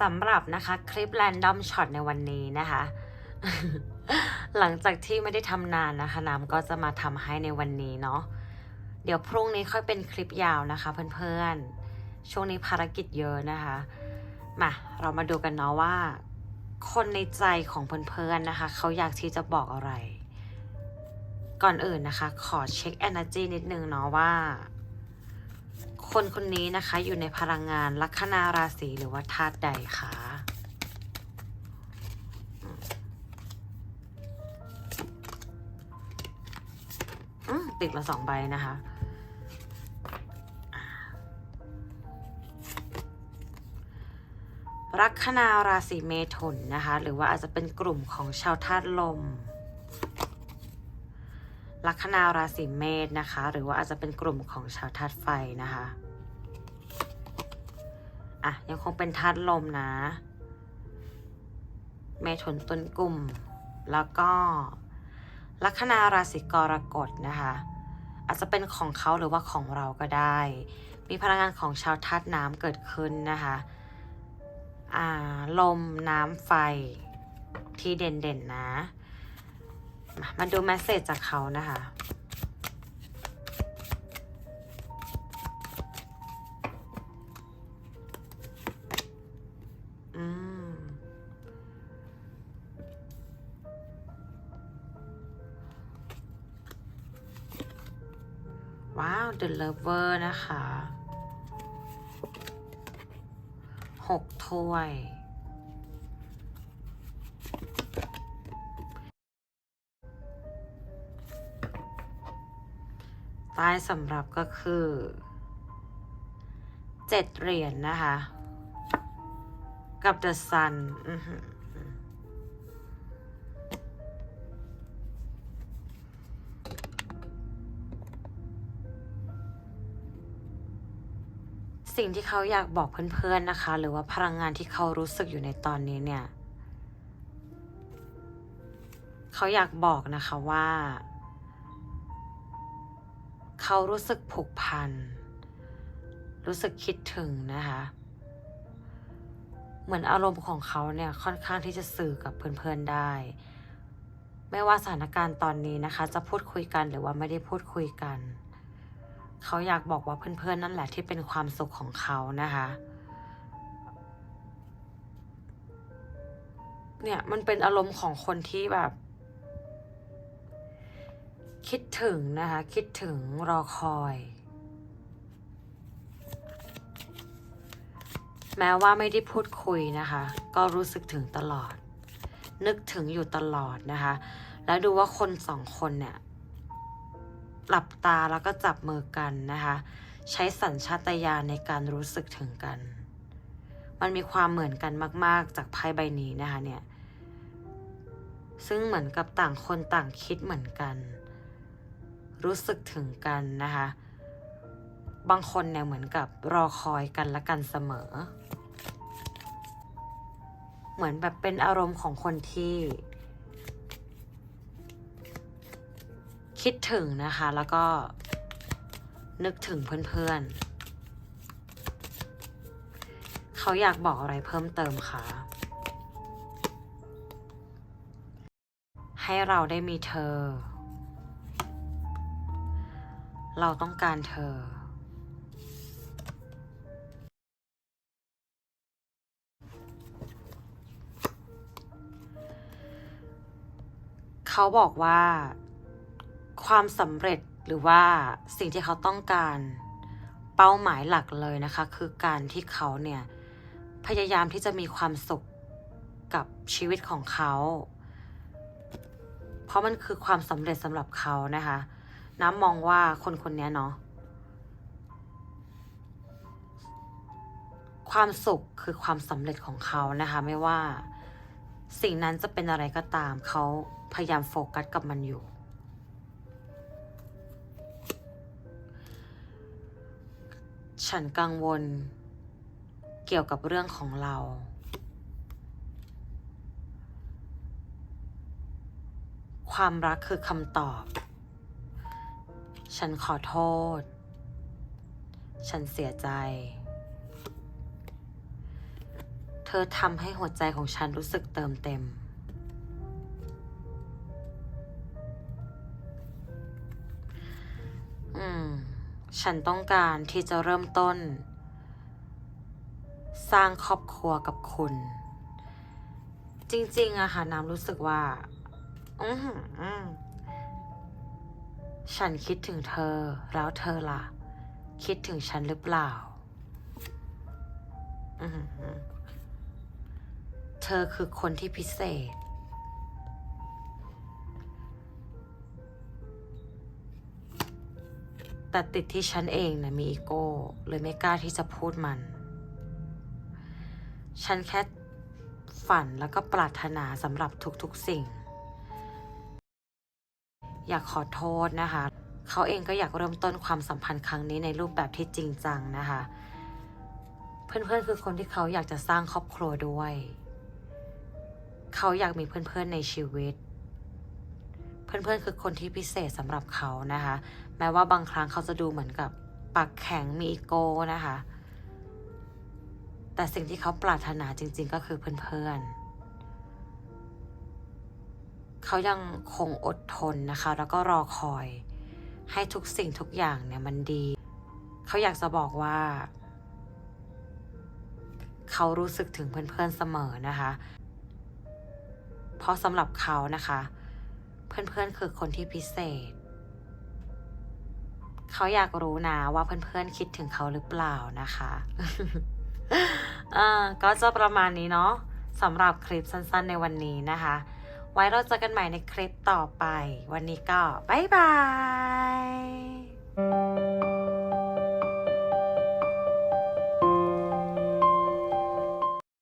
สำหรับนะคะคลิป Random Shot ในวันนี้นะคะ หลังจากที่ไม่ได้ทำนานนะคะน้ำก็จะมาทำให้ในวันนี้เนาะเดี๋ยวพรุ่งนี้ค่อยเป็นคลิปยาวนะคะเพื่อนๆ ช่วงนี้ภารกิจเยอะนะคะ มาเรามาดูกันเนาะว่า คนในใจของเพื่อนๆนะคะ เขาอยากที่จะบอกอะไร ก่อนอื่นนะคะ ขอเช็ค energy นิดนึงเนาะว่า คนคนนี้นะคะอยู่ในพลังงานลัคนาราศีหรือว่าธาตุใดคะติดมาสองใบนะคะลัคนาราศีเมถุนนะคะ หรือว่าอาจจะเป็นกลุ่มของชาวธาตุลม ลัคนาราศีเมษนะคะ หรือว่าอาจจะเป็นกลุ่มของชาวธาตุไฟนะคะอะยังคงเป็นธาตุลมนะเมถุนต้นกลุ่ม แล้วก็ลัคนาราศีกรกฎนะคะ อาจจะเป็นของเขาหรือว่าของเราก็ได้ มีพลังงานของชาวธาตุน้ำเกิดขึ้นนะคะอ่าลมน้ำไฟที่เด่นๆนะ มาดูแมสเซจจากเขานะคะ อืม ว้าว The Lover นะคะ หกถ้วย ใต้สำหรับก็คือเจ็ดเหรียญนะคะ กับ The Sun อือหือสิ่งที่เขาอยากบอกเพื่อนๆนะคะ หรือว่าพลังงานที่เขารู้สึกอยู่ในตอนนี้เนี่ย เขาอยากบอกนะคะว่า เขารู้สึกผูกพัน รู้สึกคิดถึงนะคะ เหมือนอารมณ์ของเขาเนี่ยค่อนข้างที่จะสื่อกับเพื่อนๆได้ ไม่ว่าสถานการณ์ตอนนี้นะคะ จะพูดคุยกันหรือว่าไม่ได้พูดคุยกัน เขาอยากบอกว่าเพื่อนๆนั่นแหละที่เป็นความสุขของเขานะคะเนี่ยมันเป็นอารมณ์ของคนที่แบบ คิดถึงนะคะ คิดถึงรอคอย แม้ว่าไม่ได้พูดคุยนะคะ ก็รู้สึกถึงตลอด นึกถึงอยู่ตลอดนะคะ แล้วดูว่าคนสองคนเนี่ยหลับตาแล้วก็จับมือกันนะคะ ใช้สัญชาตญาณในการรู้สึกถึงกัน มันมีความเหมือนกันมาก ๆ จากไพ่ใบนี้นะคะเนี่ยซึ่งเหมือนกับต่างคนต่างคิดเหมือนกัน รู้สึกถึงกันนะคะ บางคนเนี่ยเหมือนกับรอคอยกันและกันเสมอ เหมือนแบบเป็นอารมณ์ของคนที่ คิดถึงนะคะแล้วก็นึกถึงเพื่อนๆ เขาอยากบอกอะไรเพิ่มเติมคะ ให้เราได้มีเธอ เราต้องการเธอ เขาบอกว่า ความสำเร็จหรือว่าสิ่งที่เขาต้องการเป้าหมายหลักเลยนะคะ คือการที่เขาเนี่ยพยายามที่จะมีความสุขกับชีวิตของเขา เพราะมันคือความสำเร็จสำหรับเขานะคะ น้ำมองว่าคนคนนี้เนาะความสุขคือความสำเร็จของเขานะคะ ไม่ว่า สิ่งนั้นจะเป็นอะไรก็ตามเขาพยายามโฟกัสกับมันอยู่ ฉันกังวลเกี่ยวกับเรื่องของเรา ความรักคือคำตอบ ฉันขอโทษ ฉันเสียใจ เธอทำให้หัวใจของฉันรู้สึกเติมเต็ม อืม ฉันต้องการที่จะเริ่มต้น สร้างครอบครัวกับคุณ จริง ๆอะค่ะน้ำรู้สึกว่า อือหือม ฉันคิดถึงเธอ แล้วเธอล่ะ คิดถึงฉันหรือเปล่า เธอคือคนที่พิเศษ แต่ติดที่ฉันเองนะมีอีโก้เลยไม่กล้าที่จะพูดมัน ฉันแค่ฝันแล้วก็ปรารถนาสำหรับทุกๆสิ่ง อยากขอโทษนะคะ เขาเองก็อยากเริ่มต้นความสัมพันธ์ครั้งนี้ในรูปแบบที่จริงจังนะคะ เพื่อนๆคือคนที่เขาอยากจะสร้างครอบครัวด้วย เขาอยากมีเพื่อนๆในชีวิต เพื่อนๆคือคนที่พิเศษสำหรับเขานะคะ แม้ว่าบางครั้งเขาจะดูเหมือนกับปากแข็งมีอีโก้นะคะ แต่สิ่งที่เขาปรารถนาจริง ๆ ก็คือเพื่อนๆ เขายังคงอดทนนะคะ แล้วก็รอคอย ให้ทุกสิ่งทุกอย่างเนี่ยมันดี เขาอยากจะบอกว่า เขารู้สึกถึงเพื่อนๆเสมอนะคะ เพราะสำหรับเขานะคะ เพื่อนๆคือคนที่พิเศษ เขาอยากรู้นะว่าเพื่อนๆคิดถึงเขาหรือเปล่านะคะอ่าก็จะประมาณนี้เนาะสำหรับคลิปสั้นๆในวันนี้นะคะ ไว้เราเจอกันใหม่ในคลิปต่อไป วันนี้ก็บ๊ายบาย